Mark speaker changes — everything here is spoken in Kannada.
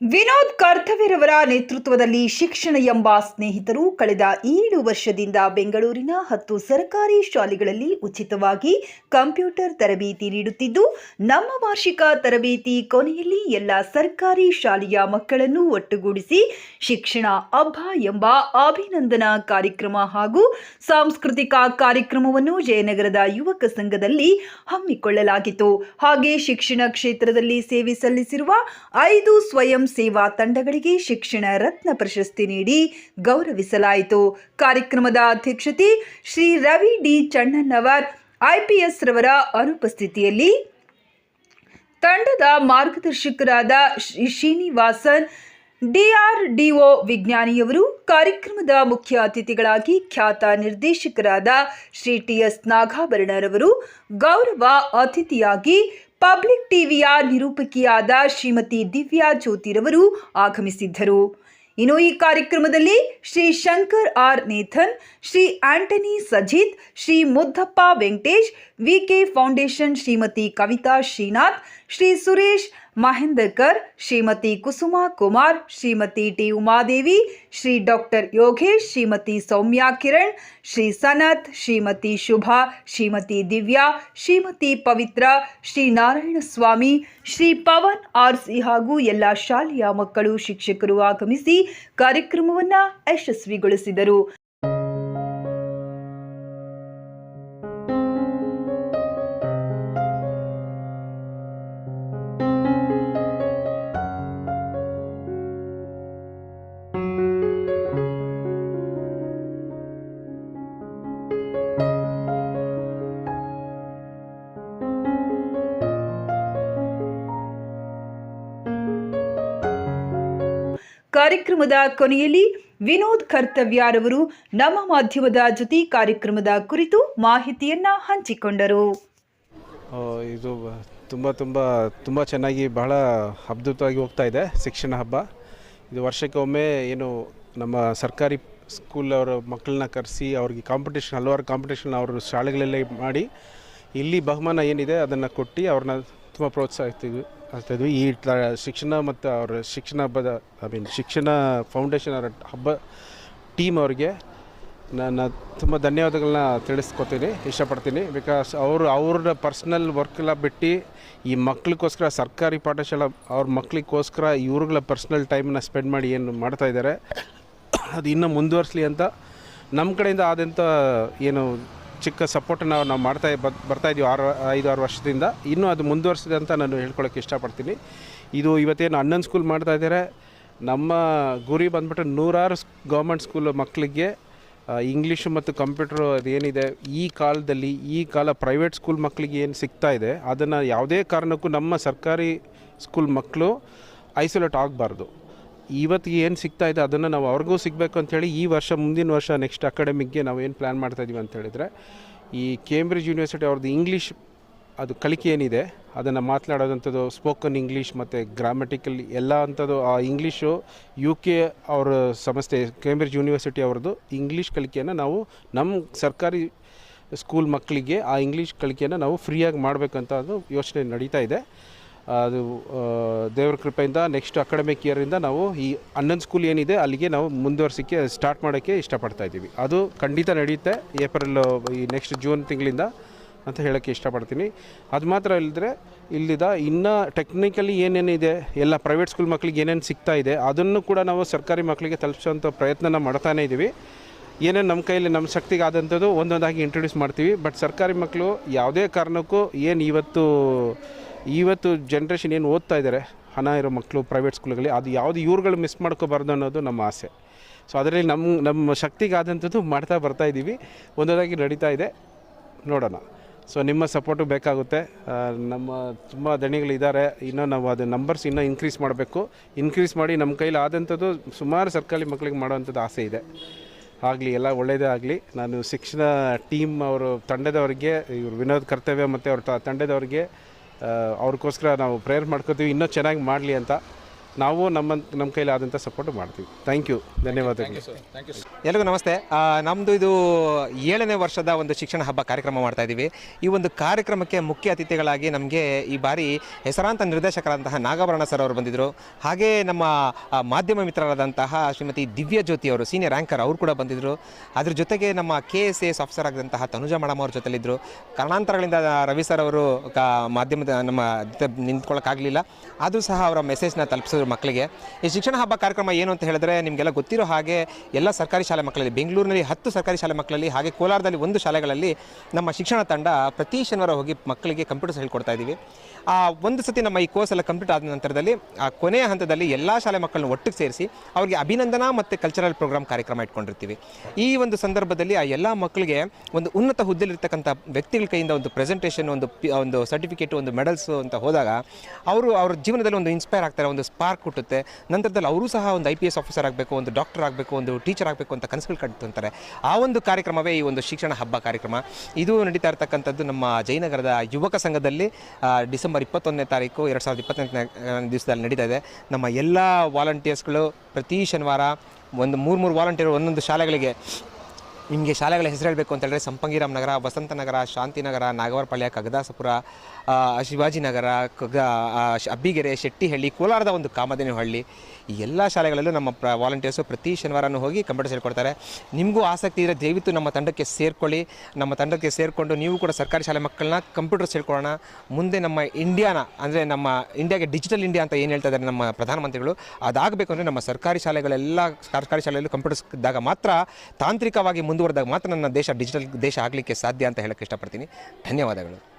Speaker 1: ವಿನೋದ್ ಕರ್ತವ್ಯರವರ ನೇತೃತ್ವದಲ್ಲಿ ಶಿಕ್ಷಣ ಎಂಬ ಸ್ನೇಹಿತರು ಕಳೆದ ಏಳು ವರ್ಷದಿಂದ ಬೆಂಗಳೂರಿನ ಹತ್ತು ಸರ್ಕಾರಿ ಶಾಲೆಗಳಲ್ಲಿ ಉಚಿತವಾಗಿ ಕಂಪ್ಯೂಟರ್ ತರಬೇತಿ ನೀಡುತ್ತಿದ್ದು, ನಮ್ಮ ವಾರ್ಷಿಕ ತರಬೇತಿ ಕೊನೆಯಲ್ಲಿ ಎಲ್ಲ ಸರ್ಕಾರಿ ಶಾಲೆಯ ಮಕ್ಕಳನ್ನು ಒಟ್ಟುಗೂಡಿಸಿ ಶಿಕ್ಷಣ ಹಬ್ಬ ಎಂಬ ಅಭಿನಂದನಾ ಕಾರ್ಯಕ್ರಮ ಹಾಗೂ ಸಾಂಸ್ಕೃತಿಕ ಕಾರ್ಯಕ್ರಮವನ್ನು ಜಯನಗರದ ಯುವಕ ಸಂಘದಲ್ಲಿ ಹಮ್ಮಿಕೊಳ್ಳಲಾಗಿತ್ತು. ಹಾಗೆ ಶಿಕ್ಷಣ ಕ್ಷೇತ್ರದಲ್ಲಿ ಸೇವೆ ಸಲ್ಲಿಸಿರುವ ಐದು ಸ್ವಯಂ ಸೇವಾ ತಂಡಗಳಿಗೆ ಶಿಕ್ಷಣ, ರತ್ನ ಪ್ರಶಸ್ತಿ ನೀಡಿ ಗೌರವಿಸಲಾಯಿತು. ಕಾರ್ಯಕ್ರಮದ ಅಧ್ಯಕ್ಷತೆ ಶ್ರೀ ರವಿ ಡಿ ಚಣ್ಣನ್ನವರ್ ಐಪಿಎಸ್ ರವರ ಅನುಪಸ್ಥಿತಿಯಲ್ಲಿ ತಂಡದ ಮಾರ್ಗದರ್ಶಕರಾದ ಶ್ರೀ ಶ್ರೀನಿವಾಸನ್, ಡಿಆರ್ಡಿಒ ವಿಜ್ಞಾನಿಯವರು, ಕಾರ್ಯಕ್ರಮದ ಮುಖ್ಯ ಅತಿಥಿಗಳಾಗಿ ಖ್ಯಾತ ನಿರ್ದೇಶಕರಾದ ಶ್ರೀ ಟಿಎಸ್ ನಾಗಾಭರಣರವರು ಗೌರವ ಅತಿಥಿಯಾಗಿ ಪಬ್ಲಿಕ್ ಟಿವಿಯ ನಿರೂಪಕಿಯಾದ ಶ್ರೀಮತಿ ದಿವ್ಯಾ ಜ್ಯೋತಿರವರು ಆಗಮಿಸಿದ್ದರು. ಇನ್ನು ಈ ಕಾರ್ಯಕ್ರಮದಲ್ಲಿ Shri Shankar R Nathan, Shri Antony Sajith, Shri Muddappa Venkatesh VK foundation Shrimati Kavitha Srinath, Shri Suresh Mahendarkar, Shrimati Kusuma Kumar, Shrimati T Umadevi, Shri doctor Yogesh, Shrimati Soumya Kiran, Shri Sanath, Shrimati Shubha, Shrimati Divya, Shrimati Pavitra, Shri Narayana Swamy, Shri Pavan R C ಹಾಗೂ ಎಲ್ಲ ಶಾಲೆಯ ಮಕ್ಕಳು ಶಿಕ್ಷಕರು ಆಗಮಿಸಿ ಕಾರ್ಯಕ್ರಮವನ್ನು ಯಶಸ್ವಿಗೊಳಿಸಿದರು. ಕಾರ್ಯಕ್ರಮದ ಕೊನೆಯಲ್ಲಿ ವಿನೋದ್ ಕರ್ತವ್ಯರವರು ನಮ್ಮ ಮಾಧ್ಯಮದ ಜೊತೆ ಕಾರ್ಯಕ್ರಮದ ಕುರಿತು ಮಾಹಿತಿಯನ್ನ ಹಂಚಿಕೊಂಡರು.
Speaker 2: ಇದು ತುಂಬ ತುಂಬ ತುಂಬ ಚೆನ್ನಾಗಿ ಬಹಳ ಅದ್ಭುತವಾಗಿ ಹೋಗ್ತಾ ಇದೆ ಶಿಕ್ಷಣ ಹಬ್ಬ. ಇದು ವರ್ಷಕ್ಕೆ ಒಮ್ಮೆ ಏನು ನಮ್ಮ ಸರ್ಕಾರಿ ಸ್ಕೂಲ್ ಅವರ ಮಕ್ಕಳನ್ನ ಕರೆಸಿ ಅವ್ರಿಗೆ ಕಾಂಪಿಟೇಷನ್ ಹಲವಾರು ಕಾಂಪಿಟೇಷನ್ ಅವರು ಶಾಲೆಗಳಲ್ಲೇ ಮಾಡಿ ಇಲ್ಲಿ ಬಹುಮಾನ ಏನಿದೆ ಅದನ್ನು ಕೊಟ್ಟು ಅವ್ರನ್ನ ತುಂಬ ಪ್ರೋತ್ಸಾಹಿಸ್ತೀವಿ ಆಗ್ತಾಯಿದ್ವಿ ಈ ಶಿಕ್ಷಣ ಮತ್ತು ಅವರ ಶಿಕ್ಷಣ ಹಬ್ಬದ ಐ ಮೀನ್ ಶಿಕ್ಷಣ ಫೌಂಡೇಶನ್ ಅವರ ಹಬ್ಬ ಟೀಮ್ ಅವರಿಗೆ ನಾನು ತುಂಬ ಧನ್ಯವಾದಗಳನ್ನ ತಿಳಿಸ್ಕೊತೀನಿ, ಇಷ್ಟಪಡ್ತೀನಿ. ಬಿಕಾಸ್ ಅವರು ಅವ್ರ ಪರ್ಸ್ನಲ್ ವರ್ಕೆಲ್ಲ ಬಿಟ್ಟು ಈ ಮಕ್ಳಿಗೋಸ್ಕರ ಸರ್ಕಾರಿ ಪಾಠಶಾಲಾ ಅವ್ರ ಮಕ್ಳಿಗೋಸ್ಕರ ಇವ್ರುಗಳ ಪರ್ಸ್ನಲ್ ಟೈಮನ್ನ ಸ್ಪೆಂಡ್ ಮಾಡಿ ಏನು ಮಾಡ್ತಾ ಇದ್ದಾರೆ. ಅದು ಇನ್ನೂ ಮುಂದುವರಿಸಲಿ ಅಂತ ನಮ್ಮ ಕಡೆಯಿಂದ ಆದಂಥ ಏನು ಚಿಕ್ಕ ಸಪೋರ್ಟನ್ನು ನಾವು ಮಾಡ್ತಾ ಬರ್ತಾ ಇದ್ದೀವಿ ಆರು ಐದು ಆರು ವರ್ಷದಿಂದ. ಇನ್ನೂ ಅದು ಮುಂದುವರಿಸಿದೆ ಅಂತ ನಾನು ಹೇಳ್ಕೊಳಕ್ಕೆ ಇಷ್ಟಪಡ್ತೀನಿ. ಇದು ಇವತ್ತೇನು ಹನ್ನೊಂದು ಸ್ಕೂಲ್ ಮಾಡ್ತಾ ಇದ್ದಾರೆ ನಮ್ಮ ಗುರಿ ಬಂದ್ಬಿಟ್ಟು ನೂರಾರು ಗೌರ್ಮೆಂಟ್ ಸ್ಕೂಲ್ ಮಕ್ಕಳಿಗೆ ಇಂಗ್ಲೀಷು ಮತ್ತು ಕಂಪ್ಯೂಟ್ರು ಅದೇನಿದೆ ಈ ಕಾಲದಲ್ಲಿ, ಈ ಕಾಲ ಪ್ರೈವೇಟ್ ಸ್ಕೂಲ್ ಮಕ್ಕಳಿಗೆ ಏನು ಸಿಗ್ತಾ ಇದೆ, ಅದನ್ನು ಯಾವುದೇ ಕಾರಣಕ್ಕೂ ನಮ್ಮ ಸರ್ಕಾರಿ ಸ್ಕೂಲ್ ಮಕ್ಕಳು ಐಸೋಲೇಟ್ ಆಗಬಾರ್ದು. ಇವತ್ತಿಗೆ ಏನು ಸಿಗ್ತಾ ಇದೆ ಅದನ್ನು ನಾವು ಅವ್ರಿಗೂ ಸಿಗಬೇಕು ಅಂಥೇಳಿ ಈ ವರ್ಷ, ಮುಂದಿನ ವರ್ಷ ನೆಕ್ಸ್ಟ್ ಅಕಾಡೆಮಿಕ್ಗೆ ನಾವು ಏನು ಪ್ಲ್ಯಾನ್ ಮಾಡ್ತಾ ಇದ್ದೀವಿ ಅಂತ ಹೇಳಿದರೆ, ಈ ಕೇಂಬ್ರಿಡ್ಜ್ ಯೂನಿವರ್ಸಿಟಿ ಅವ್ರದ್ದು ಇಂಗ್ಲೀಷ್ ಅದು ಕಲಿಕೆ ಏನಿದೆ, ಅದನ್ನು ಮಾತನಾಡೋದಂಥದ್ದು ಸ್ಪೋಕನ್ ಇಂಗ್ಲೀಷ್ ಮತ್ತು ಗ್ರಾಮೆಟಿಕಲ್ ಎಲ್ಲ ಅಂಥದ್ದು ಆ ಇಂಗ್ಲೀಷು ಯು ಕೆ ಅವರ ಸಂಸ್ಥೆ ಕೇಂಬ್ರಿಡ್ಜ್ ಯೂನಿವರ್ಸಿಟಿ ಅವ್ರದ್ದು ಇಂಗ್ಲೀಷ್ ಕಲಿಕೆಯನ್ನು ನಾವು ನಮ್ಮ ಸರ್ಕಾರಿ ಸ್ಕೂಲ್ ಮಕ್ಕಳಿಗೆ ಆ ಇಂಗ್ಲೀಷ್ ಕಲಿಕೆಯನ್ನು ನಾವು ಫ್ರೀಯಾಗಿ ಮಾಡಬೇಕಂತ ಅದು ಯೋಚನೆ ನಡೀತಾ ಇದೆ. ಅದು ದೇವರ ಕೃಪೆಯಿಂದ ನೆಕ್ಸ್ಟ್ ಅಕಾಡೆಮಿಕ್ ಇಯರಿಂದ ನಾವು ಈ ಹನ್ನೊಂದು ಸ್ಕೂಲ್ ಏನಿದೆ, ಅಲ್ಲಿಗೆ ನಾವು ಮುಂದುವರ್ಸೋಕ್ಕೆ ಸ್ಟಾರ್ಟ್ ಮಾಡೋಕ್ಕೆ ಇಷ್ಟಪಡ್ತಾ ಇದ್ದೀವಿ. ಅದು ಖಂಡಿತ ನಡೆಯುತ್ತೆ. ಏಪ್ರಿಲ್ ಈ ನೆಕ್ಸ್ಟ್ ಜೂನ್ ತಿಂಗಳಿಂದ ಅಂತ ಹೇಳೋಕ್ಕೆ ಇಷ್ಟಪಡ್ತೀನಿ. ಅದು ಮಾತ್ರ ಇಲ್ಲದ್ರೆ ಇಲ್ಲಿದ ಇನ್ನು ಟೆಕ್ನಿಕಲಿ ಏನೇನಿದೆ, ಎಲ್ಲ ಪ್ರೈವೇಟ್ ಸ್ಕೂಲ್ ಮಕ್ಕಳಿಗೆ ಏನೇನು ಸಿಗ್ತಾ ಇದೆ, ಅದನ್ನು ಕೂಡ ನಾವು ಸರ್ಕಾರಿ ಮಕ್ಕಳಿಗೆ ತಲುಪಿಸೋಂಥ ಪ್ರಯತ್ನನ ಮಾಡ್ತಾನೇ ಇದ್ದೀವಿ. ಏನೇನು ನಮ್ಮ ಕೈಯಲ್ಲಿ ನಮ್ಮ ಶಕ್ತಿಗೆ ಆದಂಥದ್ದು ಒಂದೊಂದಾಗಿ ಇಂಟ್ರೊಡ್ಯೂಸ್ ಮಾಡ್ತೀವಿ. ಬಟ್ ಸರ್ಕಾರಿ ಮಕ್ಕಳು ಯಾವುದೇ ಕಾರಣಕ್ಕೂ ಏನು ಇವತ್ತು ಇವತ್ತು ಜನ್ರೇಷನ್ ಏನು ಓದ್ತಾ ಇದ್ದಾರೆ ಹಣ ಇರೋ ಮಕ್ಕಳು ಪ್ರೈವೇಟ್ ಸ್ಕೂಲ್ಗಳಲ್ಲಿ ಅದು ಯಾವುದು ಇವ್ರುಗಳು ಮಿಸ್ ಮಾಡ್ಕೋಬಾರ್ದು ಅನ್ನೋದು ನಮ್ಮ ಆಸೆ. ಸೊ ಅದರಲ್ಲಿ ನಮ್ಮ ನಮ್ಮ ಶಕ್ತಿಗಾದಂಥದ್ದು ಮಾಡ್ತಾ ಬರ್ತಾ ಇದ್ದೀವಿ ಒಂದೊಂದಾಗಿ ನಡೀತಾ ಇದೆ. ನೋಡೋಣ. ಸೊ ನಿಮ್ಮ ಸಪೋರ್ಟು ಬೇಕಾಗುತ್ತೆ. ನಮ್ಮ ತುಂಬ ದಣಿಗಳಿದ್ದಾರೆ. ಇನ್ನೂ ನಾವು ಅದು ನಂಬರ್ಸ್ ಇನ್ನೂ ಇನ್ಕ್ರೀಸ್ ಮಾಡಬೇಕು. ಇನ್ಕ್ರೀಸ್ ಮಾಡಿ ನಮ್ಮ ಕೈಲಿ ಆದಂಥದ್ದು ಸುಮಾರು ಸರ್ಕಾರಿ ಮಕ್ಕಳಿಗೆ ಮಾಡೋವಂಥದ್ದು ಆಸೆ ಇದೆ. ಆಗಲಿ, ಎಲ್ಲ ಒಳ್ಳೆಯದೇ ಆಗಲಿ. ನಾನು ಶಿಕ್ಷಣ ಟೀಮ್ ಅವರು, ತಂಡದವರಿಗೆ, ಇವರು ವಿನೋದ್ ಕರ್ತವ್ಯ ಮತ್ತು ಅವ್ರ ತಂಡದವರಿಗೆ ಅವ್ರಿಗೋಸ್ಕರ ನಾವು ಪ್ರೇಯರ್ ಮಾಡ್ಕೋತೀವಿ. ಇನ್ನೂ ಚೆನ್ನಾಗಿ ಮಾಡಲಿ ಅಂತ. ನಾವು ನಮ್ಮ ನಮ್ಮ ಕೈಲಿ ಆದಂಥ ಸಪೋರ್ಟ್ ಮಾಡ್ತೀವಿ. ಥ್ಯಾಂಕ್ ಯು ಧನ್ಯವಾದಗಳು.
Speaker 3: ಎಲ್ರಿಗೂ ನಮಸ್ತೆ. ನಮ್ಮದು ನಮ್ದು ಇದು ಏಳನೇ ವರ್ಷದ ಒಂದು ಶಿಕ್ಷಣ ಹಬ್ಬ ಕಾರ್ಯಕ್ರಮ ಮಾಡ್ತಾ ಇದ್ದೀವಿ. ಈ ಒಂದು ಕಾರ್ಯಕ್ರಮಕ್ಕೆ ಮುಖ್ಯ ಅತಿಥಿಗಳಾಗಿ ನಮಗೆ ಈ ಬಾರಿ ಹೆಸರಾಂತ ನಿರ್ದೇಶಕರಾದಂತಹ ನಾಗಾಭರಣ ಸರ್ ಅವರು ಬಂದಿದ್ದರು ಹಾಗೆ ನಮ್ಮ ಮಾಧ್ಯಮ ಮಿತ್ರರಾದಂತಹ ಶ್ರೀಮತಿ ದಿವ್ಯ ಜ್ಯೋತಿ ಅವರು ಸೀನಿಯರ್ ಆ್ಯಂಕರ್ ಅವರು ಕೂಡ ಬಂದಿದ್ದರು ಅದ್ರ ಜೊತೆಗೆ ನಮ್ಮ ಕೆ ಎಸ್ ಎಸ್ ಆಫೀಸರ್ ಆಗಿದ್ದಂತಹ ತನುಜಾ ಮೇಡಮ್ ಅವ್ರ ಜೊತೆಲಿದ್ದರು ಕಾರಣಾಂತರಗಳಿಂದ ರವಿ ಸರ್ ಅವರು ಕಾ ಮಾಧ್ಯಮದ ನಮ್ಮ ಜೊತೆ ನಿಂತ್ಕೊಳ್ಳೋಕ್ಕಾಗಲಿಲ್ಲ ಅದು ಸಹ ಅವರ ಮೆಸೇಜ್ನ ತಲುಪಿಸಿದ್ರು ಮಕ್ಕಳಿಗೆ ಈ ಶಿಕ್ಷಣ ಹಬ್ಬ ಕಾರ್ಯಕ್ರಮ ಏನು ಅಂತ ಹೇಳಿದ್ರೆ ನಿಮಗೆಲ್ಲ ಗೊತ್ತಿರೋ ಹಾಗೆ ಎಲ್ಲ ಸರ್ಕಾರಿ ಶಾಲೆ ಮಕ್ಕಳಲ್ಲಿ, ಬೆಂಗಳೂರಿನಲ್ಲಿ ಹತ್ತು ಸರ್ಕಾರಿ ಶಾಲೆ ಮಕ್ಕಳಲ್ಲಿ ಹಾಗೆ ಕೋಲಾರದಲ್ಲಿ ಒಂದು ಶಾಲೆಗಳಲ್ಲಿ ನಮ್ಮ ಶಿಕ್ಷಣ ತಂಡ ಪ್ರತಿ ಶನಿವಾರ ಹೋಗಿ ಮಕ್ಕಳಿಗೆ ಕಂಪ್ಯೂಟರ್ಸ್ ಹೇಳ್ಕೊಡ್ತಾ ಇದ್ದೀವಿ. ಆ ಒಂದು ಸತಿ ನಮ್ಮ ಈ ಕೋರ್ಸ್ ಎಲ್ಲ ಕಂಪ್ಲೀಟ್ ಆದ ನಂತರದಲ್ಲಿ, ಆ ಕೊನೆಯ ಹಂತದಲ್ಲಿ ಎಲ್ಲ ಶಾಲೆ ಮಕ್ಕಳನ್ನ ಒಟ್ಟಿಗೆ ಸೇರಿಸಿ ಅವರಿಗೆ ಅಭಿನಂದನಾ ಮತ್ತು ಕಲ್ಚರಲ್ ಪ್ರೋಗ್ರಾಮ್ ಕಾರ್ಯಕ್ರಮ ಇಟ್ಕೊಂಡಿರ್ತೀವಿ. ಈ ಒಂದು ಸಂದರ್ಭದಲ್ಲಿ ಆ ಎಲ್ಲ ಮಕ್ಕಳಿಗೆ ಒಂದು ಉನ್ನತ ಹುದ್ದೆಲಿರ್ತಕ್ಕಂಥ ವ್ಯಕ್ತಿಗಳ ಕೈಯಿಂದ ಒಂದು ಪ್ರೆಸೆಂಟೇಷನ್ ಒಂದು ಒಂದು ಸರ್ಟಿಫಿಕೇಟ್ ಒಂದು ಮೆಡಲ್ಸು ಅಂತ ಹೋದಾಗ, ಅವರು ಅವ್ರ ಜೀವನದಲ್ಲಿ ಒಂದು ಇನ್ಸ್ಪೈರ್ ಆಗ್ತಾರೆ, ಒಂದು ಸ್ಪಾರ್ಕ್ ಹುಟ್ಟುತ್ತೆ. ನಂತರದಲ್ಲಿ ಅವರು ಸಹ ಒಂದು ಐ ಪಿ ಎಸ್ ಆಫೀಸರ್ ಆಗಬೇಕು, ಒಂದು ಡಾಕ್ಟರ್ ಆಗಬೇಕು, ಒಂದು ಟೀಚರ್ ಆಗಬೇಕು ಅಂತ ಕನಸುಗಳು ಕಟ್ತಂತಾರೆ ಆ ಒಂದು ಕಾರ್ಯಕ್ರಮವೇ ಈ ಒಂದು ಶಿಕ್ಷಣ ಹಬ್ಬ ಕಾರ್ಯಕ್ರಮ. ಇದು ನಡೀತಾ ಇರತಕ್ಕಂಥದ್ದು ನಮ್ಮ ಜಯನಗರದ ಯುವಕ ಸಂಘದಲ್ಲಿ ಡಿಸೆಂಬರ್ ಇಪ್ಪತ್ತೊಂದನೇ ತಾರೀಕು ಎರಡು ಸಾವಿರದ ಇಪ್ಪತ್ತೆಂಟನೇ ದಿವಸದಲ್ಲಿ ನಡೀತಾ ಇದೆ. ನಮ್ಮ ಎಲ್ಲ ವಾಲಂಟಿಯರ್ಸ್ಗಳು ಪ್ರತಿ ಶನಿವಾರ ಒಂದು ಮೂರು ಮೂರು ವಾಲಂಟಿಯರ್ ಒಂದೊಂದು ಶಾಲೆಗಳಿಗೆ ನಿಮಗೆ ಶಾಲೆಗಳ ಹೆಸರು ಹೇಳಬೇಕು ಅಂತ ಹೇಳಿದ್ರೆ ಸಂಪಂಗಿರಾಮ್ ನಗರ ವಸಂತನಗರ ಶಾಂತಿನಗರ ನಾಗವರಪಾಳ್ಯ ಕಗದಾಸಪುರ ಶಿವಾಜಿನಗರ ಕಗ ಅಬ್ಬಿಗೆರೆ, ಶೆಟ್ಟಿಹಳ್ಳಿ, ಕೋಲಾರದ ಒಂದು ಕಾಮಧೇನು ಈ ಎಲ್ಲ ಶಾಲೆಗಳಲ್ಲೂ ನಮ್ಮ ಪ್ರ ವಾಲಂಟಿಯರ್ಸು ಪ್ರತಿ ಶನಿವಾರನೂ ಹೋಗಿ ಕಂಪ್ಯೂಟರ್ ಹೇಳ್ಕೊಡ್ತಾರೆ ನಿಮಗೂ ಆಸಕ್ತಿ ಇದ್ದರೆ ದಯವಿಟ್ಟು ನಮ್ಮ ತಂಡಕ್ಕೆ ಸೇರಿಕೊಳ್ಳಿ. ನಮ್ಮ ತಂಡಕ್ಕೆ ಸೇರಿಕೊಂಡು ನೀವು ಕೂಡ ಸರ್ಕಾರಿ ಶಾಲೆ ಮಕ್ಕಳನ್ನ ಕಂಪ್ಯೂಟರ್ ಹೇಳ್ಕೊಳ್ಳೋಣ ಮುಂದೆ ನಮ್ಮ ಇಂಡಿಯಾನ, ಅಂದರೆ ನಮ್ಮ ಇಂಡಿಯಾಗೆ ಡಿಜಿಟಲ್ ಇಂಡಿಯಾ ಅಂತ ಏನು ಹೇಳ್ತಾ ಇದ್ದಾರೆ ನಮ್ಮ ಪ್ರಧಾನಮಂತ್ರಿಗಳು, ಅದಾಗಬೇಕು ಅಂದರೆ ನಮ್ಮ ಸರ್ಕಾರಿ ಶಾಲೆಗಳೆಲ್ಲ, ಸರ್ಕಾರಿ ಶಾಲೆಯಲ್ಲೂ ಕಂಪ್ಯೂಟರ್ಸ್ ಇದ್ದಾಗ ಮಾತ್ರ ತಾಂತ್ರಿಕವಾಗಿ ಮುಂದುವರೆದಾಗ ಮಾತ್ರ ನನ್ನ ದೇಶ ಡಿಜಿಟಲ್ ದೇಶ ಆಗಲಿಕ್ಕೆ ಸಾಧ್ಯ ಅಂತ ಹೇಳಕ್ಕೆ ಇಷ್ಟಪಡ್ತೀನಿ. ಧನ್ಯವಾದಗಳು.